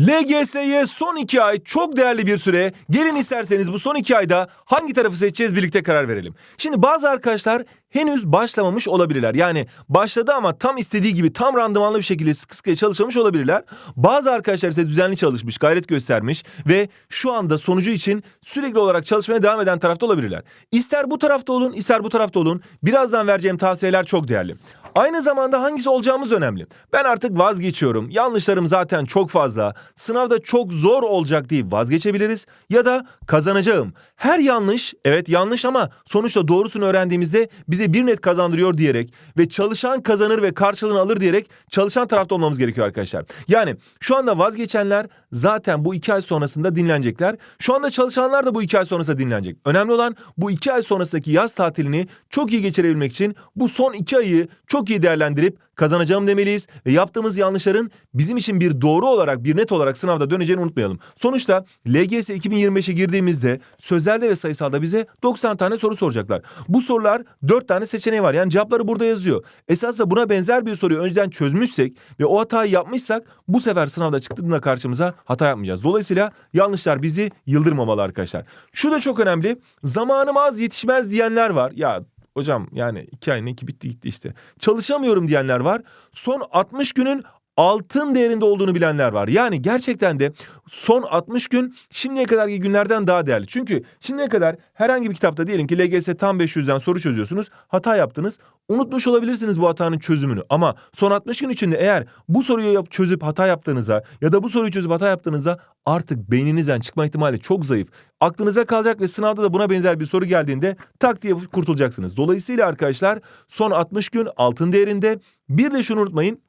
LGS'ye son iki ay çok değerli bir süre. Gelin isterseniz bu son iki ayda hangi tarafı seçeceğiz birlikte karar verelim. Şimdi bazı arkadaşlar henüz başlamamış olabilirler. Yani başladı ama tam istediği gibi tam randımanlı bir şekilde sıkı sıkıya çalışmamış olabilirler. Bazı arkadaşlar ise düzenli çalışmış, gayret göstermiş ve şu anda sonucu için sürekli olarak çalışmaya devam eden tarafta olabilirler. İster bu tarafta olun, ister bu tarafta olun. Birazdan vereceğim tavsiyeler çok değerli. Aynı zamanda hangisi olacağımız önemli. Ben artık vazgeçiyorum. Yanlışlarım zaten çok fazla. Sınavda çok zor olacak deyip vazgeçebiliriz. Ya da kazanacağım. Her yanlış, evet yanlış ama sonuçta doğrusunu öğrendiğimizde bize bir net kazandırıyor diyerek ve çalışan kazanır ve karşılığını alır diyerek çalışan tarafta olmamız gerekiyor arkadaşlar. Yani şu anda vazgeçenler zaten bu iki ay sonrasında dinlenecekler. Şu anda çalışanlar da bu iki ay sonrasında dinlenecek. Önemli olan bu iki ay sonrasındaki yaz tatilini çok iyi geçirebilmek için bu son iki ayı çok iyi değerlendirip kazanacağım demeliyiz ve yaptığımız yanlışların bizim için bir doğru olarak bir net olarak sınavda döneceğini unutmayalım. Sonuçta LGS 2025'e girdiğimizde sözelde ve sayısalda bize 90 tane soru soracaklar. Bu sorular 4 tane seçeneği var. Yani cevapları burada yazıyor. Esas da buna benzer bir soruyu önceden çözmüşsek ve o hatayı yapmışsak bu sefer sınavda çıktığında karşımıza hata yapmayacağız. Dolayısıyla yanlışlar bizi yıldırmamalı arkadaşlar. Şu da çok önemli. Zamanım az yetişmez diyenler var. Ya Hocam yani iki ay ne ki bitti gitti işte. Çalışamıyorum diyenler var. Son 60 günün altın değerinde olduğunu bilenler var. Yani gerçekten de son 60 gün şimdiye kadarki günlerden daha değerli. Çünkü şimdiye kadar herhangi bir kitapta diyelim ki LGS tam 500'den soru çözüyorsunuz. Hata yaptınız. Unutmuş olabilirsiniz bu hatanın çözümünü. Ama son 60 gün içinde eğer bu soruyu yap- çözüp hata yaptığınızda ya da bu soruyu çözüp hata yaptığınızda artık beyninizden çıkma ihtimali çok zayıf. Aklınıza kalacak ve sınavda da buna benzer bir soru geldiğinde tak diye kurtulacaksınız. Dolayısıyla arkadaşlar son 60 gün altın değerinde. Bir de şunu unutmayın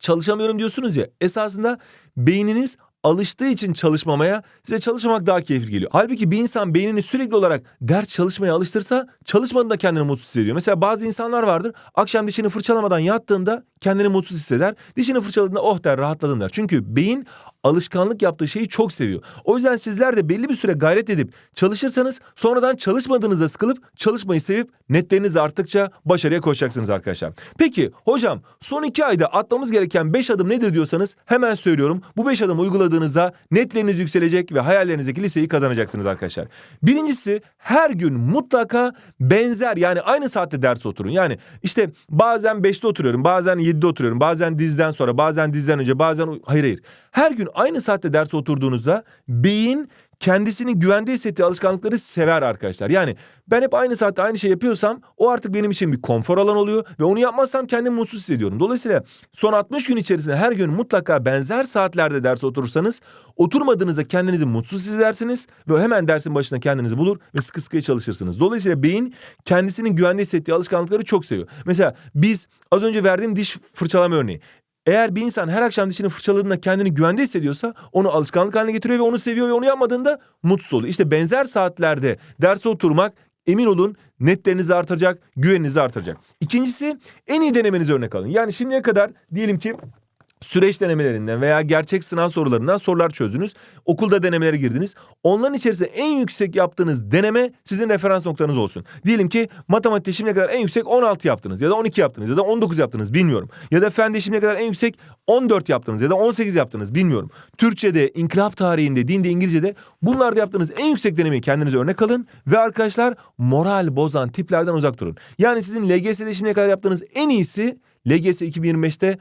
çalışamıyorum diyorsunuz ya esasında beyniniz alıştığı için çalışmamaya size çalışmamak daha keyifli geliyor. Halbuki bir insan beynini sürekli olarak ders çalışmaya alıştırsa çalışmadığında kendini mutsuz hissediyor. Mesela bazı insanlar vardır akşam dişini fırçalamadan yattığında kendini mutsuz hisseder. Dişini fırçaladığında oh der rahatladım der. Çünkü beyin alışkanlık yaptığı şeyi çok seviyor. O yüzden sizler de belli bir süre gayret edip çalışırsanız sonradan çalışmadığınızda sıkılıp çalışmayı sevip netleriniz arttıkça başarıya koşacaksınız arkadaşlar. Peki hocam son iki ayda atmamız gereken beş adım nedir diyorsanız hemen söylüyorum. Bu beş adımı uyguladığınızda netleriniz yükselecek ve hayallerinizdeki liseyi kazanacaksınız arkadaşlar. Birincisi her gün mutlaka benzer yani aynı saatte ders oturun. Yani işte bazen 5'te oturuyorum bazen 7'de oturuyorum bazen dizden sonra bazen dizden önce bazen hayır hayır. Her gün aynı saatte derse oturduğunuzda beyin kendisini güvende hissettiği alışkanlıkları sever arkadaşlar. Yani ben hep aynı saatte aynı şey yapıyorsam o artık benim için bir konfor alan oluyor ve onu yapmazsam kendimi mutsuz hissediyorum. Dolayısıyla son 60 gün içerisinde her gün mutlaka benzer saatlerde derse oturursanız oturmadığınızda kendinizi mutsuz hissedersiniz ve hemen dersin başına kendinizi bulur ve sıkı sıkıya çalışırsınız. Dolayısıyla beyin kendisinin güvende hissettiği alışkanlıkları çok seviyor. Mesela biz az önce verdiğim diş fırçalama örneği. Eğer bir insan her akşam dişini fırçaladığında kendini güvende hissediyorsa onu alışkanlık haline getiriyor ve onu seviyor ve onu yapmadığında mutsuz oluyor. İşte benzer saatlerde derse oturmak emin olun netlerinizi artıracak, güveninizi artıracak. İkincisi en iyi denemenizi örnek alın. Yani şimdiye kadar diyelim ki süreç denemelerinden veya gerçek sınav sorularından sorular çözdünüz. Okulda denemelere girdiniz. Onların içerisinde en yüksek yaptığınız deneme sizin referans noktanız olsun. Diyelim ki matematikte şimdiye kadar en yüksek 16 yaptınız ya da 12 yaptınız ya da 19 yaptınız bilmiyorum. Ya da fende şimdiye kadar en yüksek 14 yaptınız ya da 18 yaptınız bilmiyorum. Türkçe'de, inkılap tarihinde, dinde, İngilizce'de bunlarda yaptığınız en yüksek denemeyi kendinize örnek alın ve arkadaşlar moral bozan tiplerden uzak durun. Yani sizin LGS'de şimdiye kadar yaptığınız en iyisi LGS 2025'te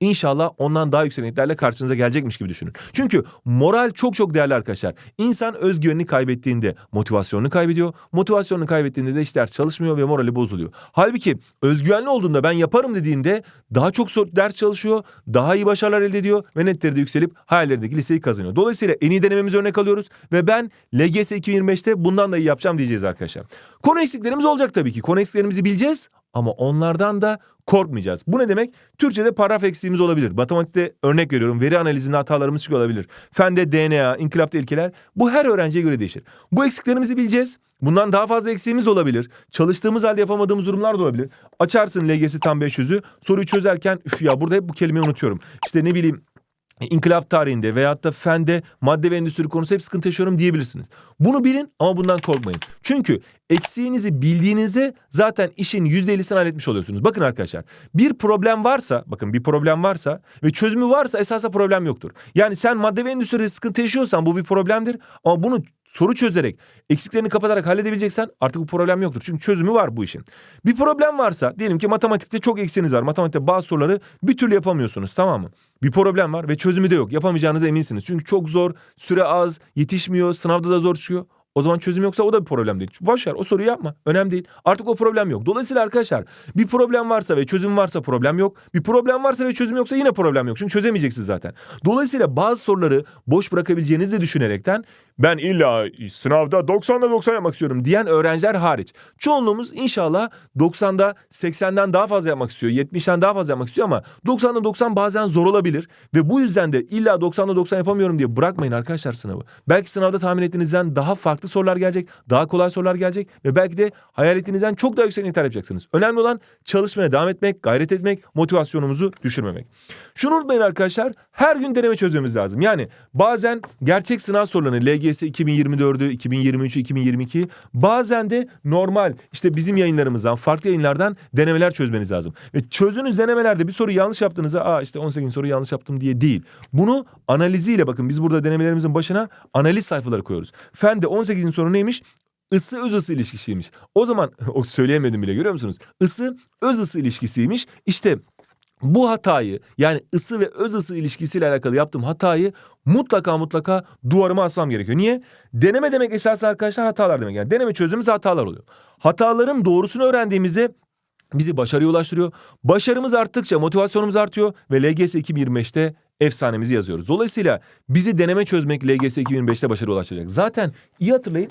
İnşallah ondan daha yüksek netlerle karşınıza gelecekmiş gibi düşünün. Çünkü moral çok çok değerli arkadaşlar. İnsan özgüvenini kaybettiğinde motivasyonunu kaybediyor. Motivasyonunu kaybettiğinde de işte ders çalışmıyor ve morali bozuluyor. Halbuki özgüvenli olduğunda ben yaparım dediğinde daha çok ders çalışıyor, daha iyi başarılar elde ediyor ve netleri de yükselip hayallerindeki liseyi kazanıyor. Dolayısıyla en iyi denememizi örnek alıyoruz ve ben LGS 2025'te bundan da iyi yapacağım diyeceğiz arkadaşlar. Konu eksiklerimiz olacak tabii ki. Konu eksiklerimizi bileceğiz ama onlardan da korkmayacağız. Bu ne demek? Türkçe'de paragraf eksiğimiz olabilir. Matematikte örnek veriyorum veri analizinde hatalarımız çıkıyor olabilir. Fende DNA, inkılapta ilkeler bu her öğrenciye göre değişir. Bu eksiklerimizi bileceğiz. Bundan daha fazla eksiğimiz olabilir. Çalıştığımız halde yapamadığımız durumlar da olabilir. Açarsın LGS tam 500'ü soruyu çözerken üf ya burada hep bu kelimeyi unutuyorum. İşte ne bileyim inkılap tarihinde veyahut da fende madde ve endüstri konusu hep sıkıntı yaşıyorum diyebilirsiniz. Bunu bilin ama bundan korkmayın. Çünkü eksiğinizi bildiğinizde zaten işin %50'sini halletmiş oluyorsunuz. Bakın arkadaşlar bir problem varsa bakın bir problem varsa ve çözümü varsa esasında problem yoktur. Yani sen madde ve endüstride sıkıntı yaşıyorsan bu bir problemdir ama bunu soru çözerek eksiklerini kapatarak halledebileceksen artık bu problem yoktur. Çünkü çözümü var bu işin. Bir problem varsa diyelim ki matematikte çok eksiğiniz var. Matematikte bazı soruları bir türlü yapamıyorsunuz tamam mı? Bir problem var ve çözümü de yok. Yapamayacağınıza eminsiniz. Çünkü çok zor, süre az, yetişmiyor, sınavda da zor çıkıyor. O zaman çözüm yoksa o da bir problem değil. Boş o soruyu yapma. Önemli değil. Artık o problem yok. Dolayısıyla arkadaşlar bir problem varsa ve çözüm varsa problem yok. Bir problem varsa ve çözüm yoksa yine problem yok. Çünkü çözemeyeceksiniz zaten. Dolayısıyla bazı soruları boş bırakabileceğinizi de düşünerekten ben illa sınavda 90'da 90 yapmak istiyorum diyen öğrenciler hariç. Çoğunluğumuz inşallah 90'da 80'den daha fazla yapmak istiyor. 70'ten daha fazla yapmak istiyor ama 90'da 90 bazen zor olabilir. Ve bu yüzden de illa 90'da 90 yapamıyorum diye bırakmayın arkadaşlar sınavı. Belki sınavda tahmin ettiğinizden daha farklı sorular gelecek. Daha kolay sorular gelecek. Ve belki de hayal ettiğinizden çok daha yüksek nitelikler yapacaksınız. Önemli olan çalışmaya devam etmek, gayret etmek, motivasyonumuzu düşürmemek. Şunu unutmayın arkadaşlar. Her gün deneme çözmemiz lazım. Yani bazen gerçek sınav sorularını LGS 2024'ü, 2023'ü, 2022 bazen de normal işte bizim yayınlarımızdan, farklı yayınlardan denemeler çözmeniz lazım. Ve çözdüğünüz denemelerde bir soru yanlış yaptığınızda aa işte 18 soru yanlış yaptım diye değil. Bunu analiziyle bakın biz burada denemelerimizin başına analiz sayfaları koyuyoruz. Fende 18'in soru neymiş? Isı öz ısı ilişkisiymiş. O zaman o söyleyemedim bile görüyor musunuz? Isı öz ısı ilişkisiymiş. İşte bu hatayı yani ısı ve öz ısı ilişkisiyle alakalı yaptığım hatayı mutlaka mutlaka duvarıma asmam gerekiyor. Niye? Deneme demek esasında arkadaşlar hatalar demek. Yani deneme çözümümüz hatalar oluyor. Hataların doğrusunu öğrendiğimizde bizi başarıya ulaştırıyor. Başarımız arttıkça motivasyonumuz artıyor ve LGS 2025'te efsanemizi yazıyoruz. Dolayısıyla bizi deneme çözmek LGS 2025'te başarıya ulaştıracak. Zaten iyi hatırlayın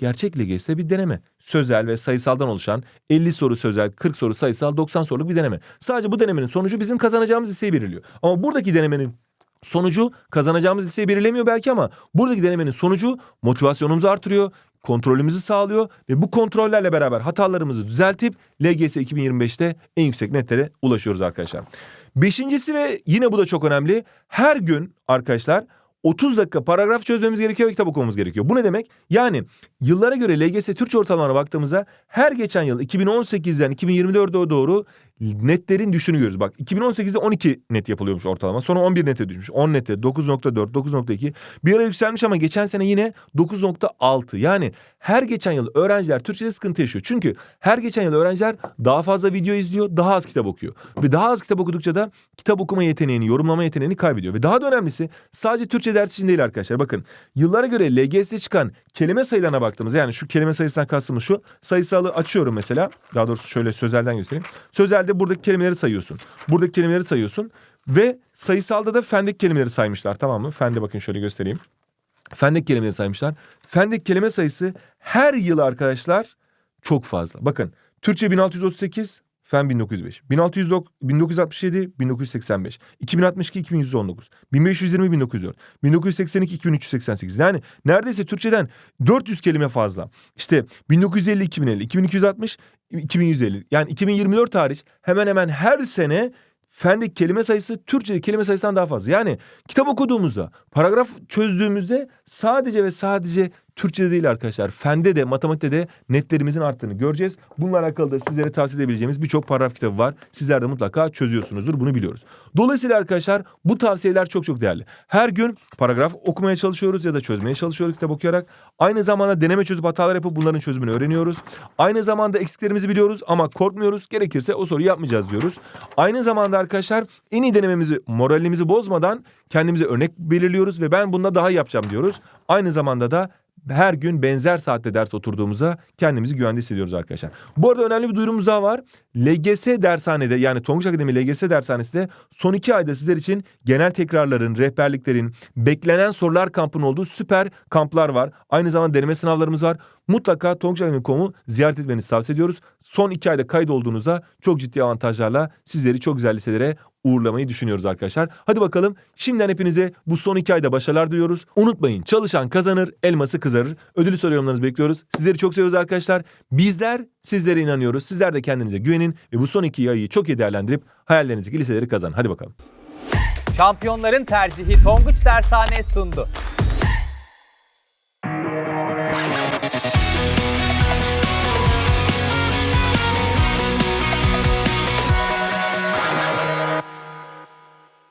gerçek LGS bir deneme. Sözel ve sayısaldan oluşan 50 soru sözel, 40 soru sayısal, 90 soruluk bir deneme. Sadece bu denemenin sonucu bizim kazanacağımız liseyi belirliyor. Ama buradaki denemenin sonucu kazanacağımız liseyi belirlemiyor belki ama buradaki denemenin sonucu motivasyonumuzu artırıyor, kontrolümüzü sağlıyor ve bu kontrollerle beraber hatalarımızı düzeltip LGS 2025'te en yüksek netlere ulaşıyoruz arkadaşlar. Beşincisi ve yine bu da çok önemli. Her gün arkadaşlar 30 dakika paragraf çözmemiz gerekiyor ve kitap okumamız gerekiyor. Bu ne demek? Yani yıllara göre LGS Türkçe ortalamalarına baktığımızda her geçen yıl 2018'den 2024'e doğru netlerin düşüşünü görüyoruz. Bak 2018'de 12 net yapılıyormuş ortalama. Sonra 11 nete düşmüş. 10 nete 9.4, 9.2. Bir ara yükselmiş ama geçen sene yine 9.6. Yani her geçen yıl öğrenciler Türkçe'de sıkıntı yaşıyor. Çünkü her geçen yıl öğrenciler daha fazla video izliyor, daha az kitap okuyor. Ve daha az kitap okudukça da kitap okuma yeteneğini, yorumlama yeteneğini kaybediyor. Ve daha da önemlisi sadece Türkçe dersi için değil arkadaşlar. Bakın yıllara göre LGS'de çıkan kelime sayılarına baktığımız yani şu kelime sayısından kastımız şu. Sayısalı açıyorum mesela. Daha doğrusu şöyle sözelden göstereyim. Sözelde buradaki kelimeleri sayıyorsun. Buradaki kelimeleri sayıyorsun. Ve sayısalda da fendeki kelimeleri saymışlar tamam mı? Fende bakın şöyle göstereyim. Fendeki kelimeleri saymışlar. Fendeki kelime sayısı her yıl arkadaşlar çok fazla. Bakın Türkçe 1638, Fen 1905, 1600, 1967, 1985, 2062, 2119, 1520, 1904, 1982, 2388. Yani neredeyse Türkçeden 400 kelime fazla. İşte 1950, 2050, 2260, 2150. Yani 2024 tarih hemen hemen her sene Fendeki kelime sayısı Türkçedeki kelime sayısından daha fazla. Yani kitap okuduğumuzda, paragraf çözdüğümüzde sadece ve sadece Türkçe'de değil arkadaşlar. Fende de matematikte de netlerimizin arttığını göreceğiz. Bununla alakalı da sizlere tavsiye edebileceğimiz birçok paragraf kitabı var. Sizler de mutlaka çözüyorsunuzdur bunu biliyoruz. Dolayısıyla arkadaşlar bu tavsiyeler çok çok değerli. Her gün paragraf okumaya çalışıyoruz ya da çözmeye çalışıyoruz kitap okuyarak. Aynı zamanda deneme çözüp hatalar yapıp bunların çözümünü öğreniyoruz. Aynı zamanda eksiklerimizi biliyoruz ama korkmuyoruz. Gerekirse o soruyu yapmayacağız diyoruz. Aynı zamanda arkadaşlar en iyi denememizi moralimizi bozmadan kendimize örnek belirliyoruz ve ben bunda daha yapacağım diyoruz. Aynı zamanda da her gün benzer saatte ders oturduğumuza kendimizi güvende hissediyoruz arkadaşlar. Bu arada önemli bir duyurumuz daha var. LGS dershanede yani Tonguç Akademi LGS dershanesinde son iki ayda sizler için genel tekrarların, rehberliklerin, beklenen sorular kampının olduğu süper kamplar var. Aynı zamanda deneme sınavlarımız var. Mutlaka tonguçakademi.com'u ziyaret etmenizi tavsiye ediyoruz. Son iki ayda kaydolduğunuzda çok ciddi avantajlarla sizleri çok güzel liselere uğurlamayı düşünüyoruz arkadaşlar. Hadi bakalım şimdiden hepinize bu son iki ayda başarılar diliyoruz. Unutmayın çalışan kazanır, elması kızarır. Ödülü soru bekliyoruz. Sizleri çok seviyoruz arkadaşlar. Bizler sizlere inanıyoruz. Sizler de kendinize güvenin ve bu son iki ayı çok iyi değerlendirip hayallerinizdeki liseleri kazanın. Hadi bakalım. Şampiyonların tercihi Tonguç Dershane sundu.